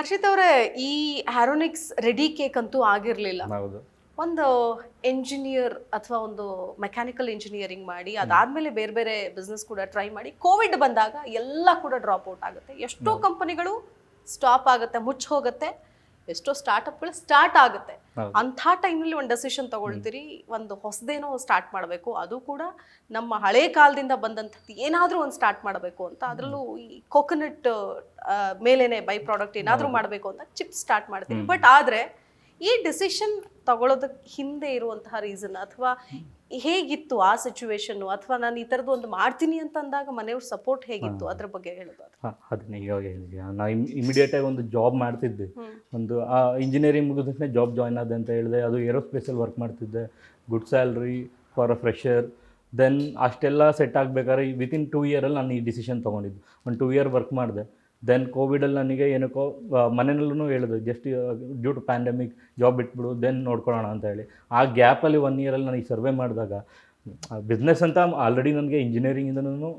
ಹರ್ಷಿತ್ ಅವರೇ ಈ Haronix ready cake ಅಂತೂ ಆಗಿರಲಿಲ್ಲ. ಹೌದು. ಒಂದು ಎಂಜಿನಿಯರ್ ಅಥವಾ ಒಂದು ಮೆಕ್ಯಾನಿಕಲ್ ಇಂಜಿನಿಯರಿಂಗ್ ಮಾಡಿ ಅದಾದ್ಮೇಲೆ ಬೇರೆ ಬೇರೆ ಬಿಸ್ನೆಸ್ ಕೂಡ ಟ್ರೈ ಮಾಡಿ ಕೋವಿಡ್ ಬಂದಾಗ ಎಲ್ಲ ಕೂಡ ಡ್ರಾಪ್ ಔಟ್ ಆಗುತ್ತೆ. ಎಷ್ಟೋ ಕಂಪನಿಗಳು ಸ್ಟಾಪ್ ಆಗುತ್ತೆ ಮುಚ್ಚಿ ಹೋಗುತ್ತೆ. ಎಷ್ಟೋ ಸ್ಟಾರ್ಟ್ಅಪ್ಗಳು ಸ್ಟಾರ್ಟ್ ಆಗುತ್ತೆ. ಅಂಥ ಟೈಮಲ್ಲಿ ಒಂದು ಡೆಸಿಷನ್ ತಗೊಳ್ತೀರಿ ಒಂದು ಹೊಸದೇನೋ ಸ್ಟಾರ್ಟ್ ಮಾಡಬೇಕು ಅದು ಕೂಡ ನಮ್ಮ ಹಳೆ ಕಾಲದಿಂದ ಬಂದಂಥದ್ದು ಏನಾದರೂ ಒಂದು ಸ್ಟಾರ್ಟ್ ಮಾಡಬೇಕು ಅಂತ ಅದರಲ್ಲೂ ಈ ಕೋಕೋನಟ್ ಮೇಲೇನೆ ಬೈ ಪ್ರಾಡಕ್ಟ್ ಏನಾದರೂ ಮಾಡಬೇಕು ಅಂತ ಚಿಪ್ ಸ್ಟಾರ್ಟ್ ಮಾಡ್ತೀವಿ. ಬಟ್ ಆದರೆ ಈ ಡಿಸಿಷನ್ ತಗೊಳ್ಳೋದಕ್ಕೆ ಹಿಂದೆ ಇರುವಂತಹ ರೀಸನ್ ಅಥವಾ ಹೇಗಿತ್ತು ಆ ಸಿಚುವೇಶನ್ ಅಥವಾ ನಾನು ಈ ಥರದ್ದು ಒಂದು ಮಾಡ್ತೀನಿ ಅಂತ ಅಂದಾಗ ಮನೆಯವ್ರ ಸಪೋರ್ಟ್ ಹೇಗಿತ್ತು? ಅದ್ರ ಬಗ್ಗೆ ಹೇಳೋದಾದ್ರೆ ಹಾಂ ಅದನ್ನ ಇವಾಗ ನಾನು ಇಮಿಡಿಯೇಟ್ ಆಗಿ ಒಂದು ಜಾಬ್ ಮಾಡ್ತಿದ್ದೆ. ಒಂದು ಆ ಇಂಜಿನಿಯರಿಂಗ್ ಮುಗಿದ ತಕ್ಷಣ ಜಾಬ್ ಜಾಯ್ನ್ ಆದ ಅಂತ ಹೇಳಿದೆ. ಅದು ಏರೋಸ್ಪೇಸಲ್ಲಿ ವರ್ಕ್ ಮಾಡ್ತಿದ್ದೆ. Good salary for a fresher then ಅಷ್ಟೆಲ್ಲ ಸೆಟ್ ಆಗಬೇಕಾದ್ರೆ ವಿತಿನ್ ಟೂ ಇಯರಲ್ಲಿ ನಾನು ಈ ಡಿಸಿಷನ್ ತೊಗೊಂಡಿದ್ದು. ಒಂದು ಟೂ ಇಯರ್ ವರ್ಕ್ ಮಾಡಿದೆ. ದೆನ್ ಕೋವಿಡಲ್ಲಿ ನನಗೆ ಏನಕ್ಕೋ ಮನೆಯಲ್ಲೂ ಹೇಳಿದ್ರು just due to pandemic job ಬಿಟ್ಬಿಡು ದೆನ್ ನೋಡ್ಕೊಳ್ಳೋಣ ಅಂತ ಹೇಳಿ. ಆ ಗ್ಯಾಪಲ್ಲಿ ಒನ್ ಇಯರಲ್ಲಿ ನನಗೆ ಸರ್ವೆ ಮಾಡಿದಾಗ ಬಿಸ್ನೆಸ್ ಅಂತ ಆಲ್ರೆಡಿ ನನಗೆ ಇಂಜಿನಿಯರಿಂಗಿಂದನೂ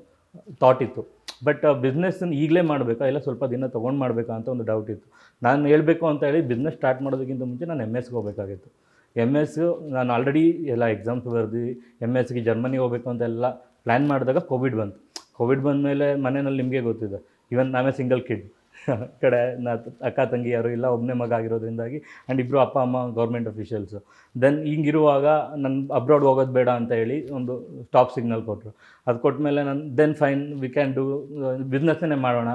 ಥಾಟ್ ಇತ್ತು. ಬಟ್ ಬಿಸ್ನೆಸ್ನ ಈಗಲೇ ಮಾಡಬೇಕಾ, ಇಲ್ಲ ಸ್ವಲ್ಪ ದಿನ ತೊಗೊಂಡು ಮಾಡಬೇಕಾ ಅಂತ ಒಂದು ಡೌಟ್ ಇತ್ತು. ನಾನು ಹೇಳಬೇಕು ಅಂತ ಹೇಳಿ ಬಿಸ್ನೆಸ್ ಸ್ಟಾರ್ಟ್ ಮಾಡೋದಕ್ಕಿಂತ ಮುಂಚೆ ನಾನು ಎಂ ಎಸ್ಗೆ ಹೋಗಬೇಕಾಗಿತ್ತು. ಎಂ ಎಸ್ ನಾನು ಆಲ್ರೆಡಿ ಎಲ್ಲ ಎಕ್ಸಾಮ್ಸ್ ಬರೆದು ಎಂ ಎಸ್ಗೆ ಜರ್ಮನಿ ಹೋಗಬೇಕು ಅಂತೆಲ್ಲ ಪ್ಲ್ಯಾನ್ ಮಾಡಿದಾಗ ಕೋವಿಡ್ ಬಂತು. ಕೋವಿಡ್ ಬಂದ ಮೇಲೆ ಮನೆಯಲ್ಲಿ ನಿಮಗೆ ಗೊತ್ತಿದೆ ಇವನ್ ನಾವೇ ಸಿಂಗಲ್ ಕಿಡ್ ಕಡೆ ನಾ ಅಕ್ಕ ತಂಗಿ ಯಾರು ಇಲ್ಲ ಒಬ್ಬನೇ ಮಗ ಆಗಿರೋದ್ರಿಂದಾಗಿ ಆ್ಯಂಡ್ ಇಬ್ಬರು ಅಪ್ಪ, ಅಮ್ಮ ಗೌರ್ಮೆಂಟ್ ಅಫಿಷಿಯಲ್ಸು ದೆನ್ ಹಿಂಗಿರುವಾಗ ನನ್ನ ಅಬ್ರಾಡ್ ಹೋಗೋದು ಬೇಡ ಅಂತ ಹೇಳಿ ಒಂದು ಸ್ಟಾಪ್ ಸಿಗ್ನಲ್ ಕೊಟ್ಟರು ಅದು ಕೊಟ್ಟಮೇಲೆ ನಾನು then fine we can do ಬಿಸ್ನೆಸ್ನೇ ಮಾಡೋಣ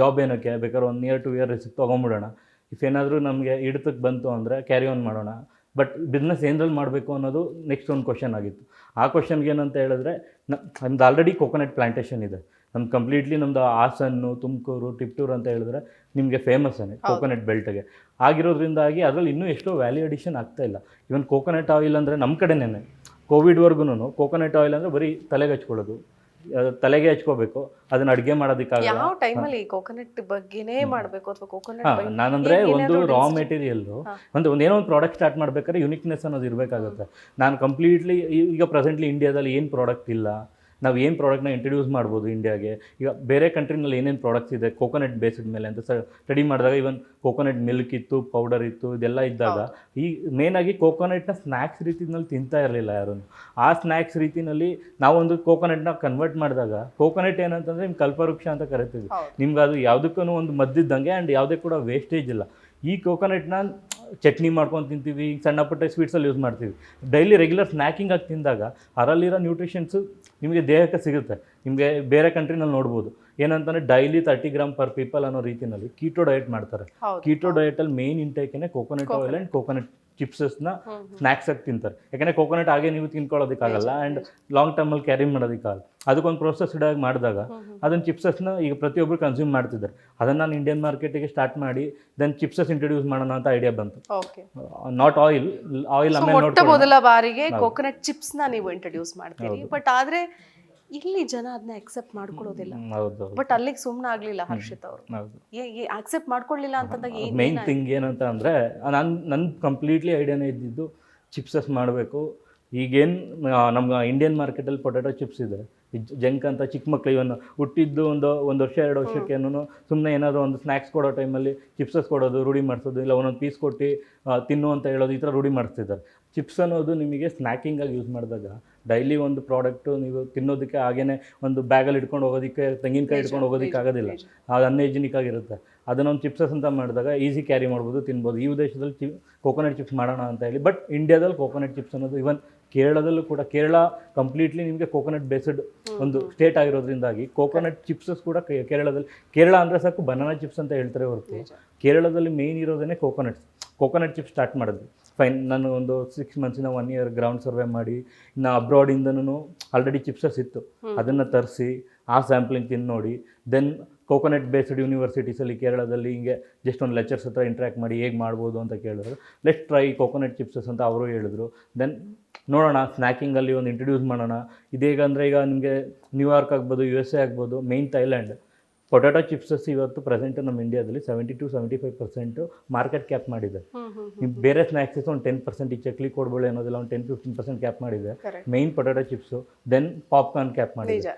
ಜಾಬ್ ಏನಕ್ಕೆ, ಬೇಕಾದ್ರೆ ಒಂದು ಇಯರ್ ಟು ಇಯರ್ ರಿಸ್ಕ್ ತೊಗೊಂಬಿಡೋಣ. ಇಫ್ ಏನಾದರೂ ನಮಗೆ ಹಿಡಿತಕ್ಕೆ ಬಂತು ಅಂದರೆ ಕ್ಯಾರಿ ಆನ್ ಮಾಡೋಣ. ಬಟ್ ಬಿಸ್ನೆಸ್ ಏನರಲ್ಲಿ ಮಾಡಬೇಕು ಅನ್ನೋದು ನೆಕ್ಸ್ಟ್ ಒಂದು ಕ್ವಶನ್ ಆಗಿತ್ತು. ಆ ಕ್ವಶನ್ಗೆ ಏನಂತ ಹೇಳಿದ್ರೆ ನಮ್ದು ಆಲ್ರೆಡಿ ಕೋಕೋನಟ್ ಪ್ಲಾಂಟೇಷನ್ ಇದೆ. ನಮ್ದು ಕಂಪ್ಲೀಟ್ಲಿ ನಮ್ಮದು ಹಾಸನ್ನು ತುಮಕೂರು ಟಿಪ್ಟೂರು ಅಂತ ಹೇಳಿದ್ರೆ ನಿಮಗೆ ಫೇಮಸ್ಸೇ ಕೋಕೋನಟ್ ಬೆಲ್ಟ್ಗೆ ಆಗಿರೋದ್ರಿಂದಾಗಿ ಅದರಲ್ಲಿ ಇನ್ನೂ ಎಷ್ಟೋ ವ್ಯಾಲ್ಯೂ ಅಡಿಷನ್ ಆಗ್ತಾ ಇಲ್ಲ. ಇವನ್ ಕೋಕೋನಟ್ ಆಯಿಲ್ ಅಂದರೆ ನಮ್ಮ ಕಡೆನೇ ಕೋವಿಡ್ವರೆಗೂ ಕೋಕೋನಟ್ ಆಯಿಲ್ ಅಂದರೆ ಬರೀ ತಲೆಗೆ ಹಚ್ಕೊಳ್ಳೋದು. ತಲೆಗೆ ಹಚ್ಕೋಬೇಕು. ಅದನ್ನ ಅಡುಗೆ ಮಾಡೋದಕ್ಕಾಗಲ್ಲ. ಯಾವ ಟೈಮಲ್ಲಿ ಕೋಕೋನಟ್ ಬಗ್ಗೆನೇ ಮಾಡಬೇಕು ಅಥವಾ ಕೋಕೋನಟ್ ನಾನಂದ್ರೆ ಒಂದು ರಾ ಮೆಟೀರಿಯಲ್ ಒಂದು ಒಂದೇನೋ ಒಂದು ಪ್ರಾಡಕ್ಟ್ ಸ್ಟಾರ್ಟ್ ಮಾಡ್ಬೇಕಾದ್ರೆ ಯುನಿಕ್ನೆಸ್ ಅನ್ನೋದು ಇರಬೇಕಾಗುತ್ತೆ. ನಾನು ಕಂಪ್ಲೀಟ್ಲಿ ಈಗ ಪ್ರೆಸೆಂಟ್ಲಿ ಇಂಡಿಯಾದಲ್ಲಿ ಏನು ಪ್ರಾಡಕ್ಟ್ ಇಲ್ಲ. ನಾವು ಏನು ಪ್ರಾಡಕ್ಟ್ನ ಇಂಟ್ರಡ್ಯೂಸ್ ಮಾಡ್ಬೋದು ಇಂಡಿಯಾಗೆ ಈಗ ಬೇರೆ ಕಂಟ್ರಿನಲ್ಲಿ ಏನೇನು ಪ್ರಾಡಕ್ಟ್ಸ್ ಇದೆ? ಕೋಕೋನಟ್ ಬೇಸ್ಡ್ ಮೇಲೆ ಅಂತ ಸ್ಟಡಿ ಮಾಡಿದಾಗ ಇವನ್ ಕೋಕೋನಟ್ ಮಿಲ್ಕ್ ಇತ್ತು ಪೌಡರ್ ಇತ್ತು ಇದೆಲ್ಲ ಇದ್ದಾಗ ಈ ಮೇನಾಗಿ ಕೋಕೋನಟ್ನ ಸ್ನ್ಯಾಕ್ಸ್ ರೀತಿನಲ್ಲಿ ತಿಂತಾ ಇರಲಿಲ್ಲ ಯಾರು. ಆ ಸ್ನ್ಯಾಕ್ಸ್ ರೀತಿನಲ್ಲಿ ನಾವೊಂದು ಕೋಕೋನಟ್ನ ಕನ್ವರ್ಟ್ ಮಾಡಿದಾಗ ಕೋಕೋನಟ್ ಏನಂತಂದರೆ ನಿಮ್ಗೆ ಕಲ್ಪವೃಕ್ಷ ಅಂತ ಕರಿತೀವಿ. ನಿಮ್ಗೆ ಅದು ಯಾವುದಕ್ಕೂ ಒಂದು ಮದ್ದಿದ್ದಂಗೆ ಆ್ಯಂಡ್ ಯಾವುದೇ ಕೂಡ ವೇಸ್ಟೇಜ್ ಇಲ್ಲ. ಈ ಕೋಕೋನಟ್ನ ಚಟ್ನಿ ಮಾಡ್ಕೊಂಡು ತಿಂತೀವಿ ಸಣ್ಣ ಪುಟ್ಟ ಸ್ವೀಟ್ಸಲ್ಲಿ ಯೂಸ್ ಮಾಡ್ತೀವಿ. ಡೈಲಿ ರೆಗ್ಯುಲರ್ ಸ್ನ್ಯಾಕಿಂಗ್ ಆಗಿ ತಿಂದಾಗ ಅದರಲ್ಲಿರೋ ನ್ಯೂಟ್ರಿಷನ್ಸು ನಿಮಗೆ ದೇಹಕ್ಕೆ ಸಿಗುತ್ತೆ. ನಿಮಗೆ ಬೇರೆ ಕಂಟ್ರಿನಲ್ಲಿ ನೋಡ್ಬೋದು. ಏನಂತಂದರೆ daily thirty gram per people ಅನ್ನೋ ರೀತಿಯಲ್ಲಿ ಕೀಟೋ ಡಯಟ್ ಮಾಡ್ತಾರೆ. ಕೀಟೋ ಡಯಟಲ್ಲಿ ಮೇನ್ ಇಂಟೇಕೇನೆ ಕೋಕೋನಟ್ ಆಯಿಲ್ ಆ್ಯಂಡ್ ಕೋಕೋನಟ್ ಚಿಪ್ಸಸ್ನ ಸ್ನ್ಯಾಕ್ಸ್ ಆಗಿ ತಿಂತಾರೆ. ಯಾಕಂದರೆ ಕೋಕೋನಟ್ ಹಾಗೆ ನೀವು ತಿನ್ಕೊಳ್ಳೋದಕ್ಕಾಗಲ್ಲ ಆ್ಯಂಡ್ ಲಾಂಗ್ ಟರ್ಮಲ್ಲಿ ಕ್ಯಾರಿ ಮಾಡೋದಕ್ಕಾಗಲ್ಲ. ಅದಕ್ಕೊಂದು ಪ್ರೊಸೆಸ್ಡ್ ಆಗಿ ಮಾಡಿದಾಗ ಅದನ್ನು ಚಿಪ್ಸಸ್ನ ಈಗ ಪ್ರತಿಯೊಬ್ಬರು ಕನ್ಸ್ಯೂಮ್ ಮಾಡ್ತಿದ್ದಾರೆ. ಅದನ್ನು ನಾನು ಇಂಡಿಯನ್ ಮಾರ್ಕೆಟಿಗೆ ಸ್ಟಾರ್ಟ್ ಮಾಡಿ ದೆನ್ ಚಿಪ್ಸಸ್ ಇಂಟ್ರೊಡ್ಯೂಸ್ ಮಾಡೋಣ ಅಂತ ಐಡಿಯಾ ಬಂತು. ನಾಟ್ ಆಯಿಲ್ ಆಯಿಲ್ ಮೊಟ್ಟ ಮೊದಲ ಬಾರಿಗೆ ಕೋಕೋನಟ್ ಚಿಪ್ಸ್ನ ನೀವು ಇಂಟ್ರೊಡ್ಯೂಸ್ ಮಾಡ್ತೀರಿ. ಬಟ್ ಆದ್ರೆ ಇಲ್ಲಿ ಜನ ಅದನ್ನ ಅಕ್ಸೆಪ್ಟ್ ಮಾಡ್ಕೊಳ್ಳೋದಿಲ್ಲ. ಹೌದು ಬಟ್ ಅಲ್ಲಿಗೆ ಸುಮ್ಮನೆ ಆಗ್ಲಿಲ್ಲ ಹರ್ಷಿತ್ ಅವರು. ಹೌದು. ಅಕ್ಸೆಪ್ಟ್ ಮಾಡ್ಕೊಳ್ಳಿಲ್ಲ ಅಂತಂದಾಗ ಏನ್ ಮೇನ್ ಥಿಂಗ್ ಏನಂತ ಅಂದರೆ ನನ್ ನನ್ನ ಕಂಪ್ಲೀಟ್ಲಿ ಐಡಿಯಾನೇ ಇದ್ದಿದ್ದು ಚಿಪ್ಸಸ್ ಮಾಡಬೇಕು. ಈಗೇನು ನಮ್ಮ ಇಂಡಿಯನ್ ಮಾರ್ಕೆಟಲ್ಲಿ ಪೊಟ್ಯಾಟೊ ಚಿಪ್ಸ್ ಇದೆ. ಜಂಕ್ ಅಂತ ಚಿಕ್ಕ ಮಕ್ಳು ಇವನು ಹುಟ್ಟಿದ್ದು ಒಂದು ಒಂದು ವರ್ಷ ಎರಡು ವರ್ಷಕ್ಕೇನು ಸುಮ್ಮನೆ ಏನಾದರೂ ಒಂದು ಸ್ನ್ಯಾಕ್ಸ್ ಕೊಡೋ ಟೈಮಲ್ಲಿ ಚಿಪ್ಸಸ್ ಕೊಡೋದು ರೂಢಿ ಮಾಡಿಸೋದು ಇಲ್ಲ ಒಂದೊಂದು ಪೀಸ್ ಕೊಟ್ಟು ತಿನ್ನು ಅಂತ ಹೇಳೋದು ಈ ಥರ ರೂಢಿ ಮಾಡಿಸ್ತಿದ್ದಾರೆ. ಚಿಪ್ಸ್ ಅನ್ನೋದು ನಿಮಗೆ ಸ್ನ್ಯಾಕಿಂಗಾಗಿ ಯೂಸ್ ಮಾಡಿದಾಗ ಡೈಲಿ ಒಂದು ಪ್ರಾಡಕ್ಟು ನೀವು ತಿನ್ನೋದಕ್ಕೆ ಹಾಗೇನೆ ಒಂದು ಬ್ಯಾಗಲ್ಲಿ ಇಟ್ಕೊಂಡು ಹೋಗೋದಕ್ಕೆ ತೆಂಗಿನಕಾಯಿ ಇಟ್ಕೊಂಡು ಹೋಗೋದಕ್ಕೆ ಆಗೋದಿಲ್ಲ. ಅದು ಅನ್ಹೈಜಿನಿಕ್ ಆಗಿರುತ್ತೆ. ಅದನ್ನೊಂದು ಚಿಪ್ಸಸ್ ಅಂತ ಮಾಡಿದಾಗ ಈಸಿ ಕ್ಯಾರಿ ಮಾಡ್ಬೋದು ತಿನ್ಬೋದು. ಈ ದೇಶದಲ್ಲಿ ಚಿ ಕೋಕೋನಟ್ ಚಿಪ್ಸ್ ಮಾಡೋಣ ಅಂತ ಹೇಳಿ. ಬಟ್ ಇಂಡಿಯಾದಲ್ಲಿ ಕೋಕೋನಟ್ ಚಿಪ್ಸ್ ಅನ್ನೋದು ಇವನ್ ಕೇರಳದಲ್ಲೂ ಕೂಡ ಕೇರಳ ಕಂಪ್ಲೀಟ್ಲಿ ನಿಮಗೆ ಕೋಕೋನಟ್ ಬೇಸ್ಡ್ ಒಂದು ಸ್ಟೇಟ್ ಆಗಿರೋದ್ರಿಂದಾಗಿ ಕೋಕೋನಟ್ ಚಿಪ್ಸಸ್ ಕೂಡ ಕೇರಳದಲ್ಲಿ ಕೇರಳ ಅಂದರೆ ಸಾಕು ಬನಾನಾ ಚಿಪ್ಸ್ ಅಂತ ಹೇಳ್ತಾರೆ ಹೊರತು ಕೇರಳದಲ್ಲಿ ಮೇಯ್ನ್ ಇರೋದೇ ಕೋಕೋನಟ್ಸ್ ಕೋಕೋನಟ್ ಚಿಪ್ಸ್ ಸ್ಟಾರ್ಟ್ ಮಾಡಿದ್ವಿ. ಫೈನ್ ನಾನು ಒಂದು ಸಿಕ್ಸ್ ಮಂತ್ಸಿನ ಒನ್ ಇಯರ್ ಗ್ರೌಂಡ್ ಸರ್ವೆ ಮಾಡಿ ಇನ್ನು ಅಬ್ರಾಡಿಂದನೂ ಆಲ್ರೆಡಿ ಚಿಪ್ಸಸ್ ಇತ್ತು. ಅದನ್ನು ತರಿಸಿ ಆ ಸ್ಯಾಂಪ್ಲಿಂಗ್ ತಿಂದು ನೋಡಿ ದೆನ್ ಕೋಕೋನಟ್ ಬೇಸ್ಡ್ ಯೂನಿವರ್ಸಿಟೀಸಲ್ಲಿ ಕೇರಳದಲ್ಲಿ ಹಿಂಗೆ ಜಸ್ಟ್ ಒಂದು ಲೆಕ್ಚರ್ಸ್ ಹತ್ರ ಇಂಟ್ರ್ಯಾಕ್ಟ್ ಮಾಡಿ ಹೇಗೆ ಮಾಡ್ಬೋದು ಅಂತ ಕೇಳಿದ್ರು. ಲೆಟ್ ಟ್ರೈ ಕೋಕೋನಟ್ ಚಿಪ್ಸಸ್ ಅಂತ ಅವರು ಹೇಳಿದ್ರು. ದೆನ್ ನೋಡೋಣ ಸ್ನ್ಯಾಕಿಂಗಲ್ಲಿ ಒಂದು ಇಂಟ್ರಡ್ಯೂಸ್ ಮಾಡೋಣ. ಇದೇಗಂದರೆ ಈಗ ನಿಮಗೆ ನ್ಯೂಯಾರ್ಕ್ ಆಗ್ಬೋದು ಯು ಎಸ್ ಎ ಆಗ್ಬೋದು ಮೇನ್ ಥೈಲ್ಯಾಂಡ್ ಪೊಟ್ಯಾಟೊ ಚಿಪ್ಸಸ್ ಇವತ್ತು ಪ್ರೆಸೆಂಟ್ ನಮ್ಮ ಇಂಡಿಯಾದಲ್ಲಿ seventy two seventy five percent market cap ಮಾಡಿದೆ ನೀವು ಬೇರೆ ಸ್ನ್ಯಾಕ್ಸಸ್ ಒಂದು ಟೆನ್ ಪರ್ಸೆಂಟ್ ಈ ಚಕ್ಲಿ ಕೊಡ್ಬೋಳೆ ಅನ್ನೋದೆಲ್ಲ ಒಂದು ಟೆನ್ ಫಿಫ್ಟೀನ್ ಪರ್ಸೆಂಟ್ ಕ್ಯಾಪ್ ಮಾಡಿದೆ. Main potato chips then popcorn cap ಮಾಡಿದೆ.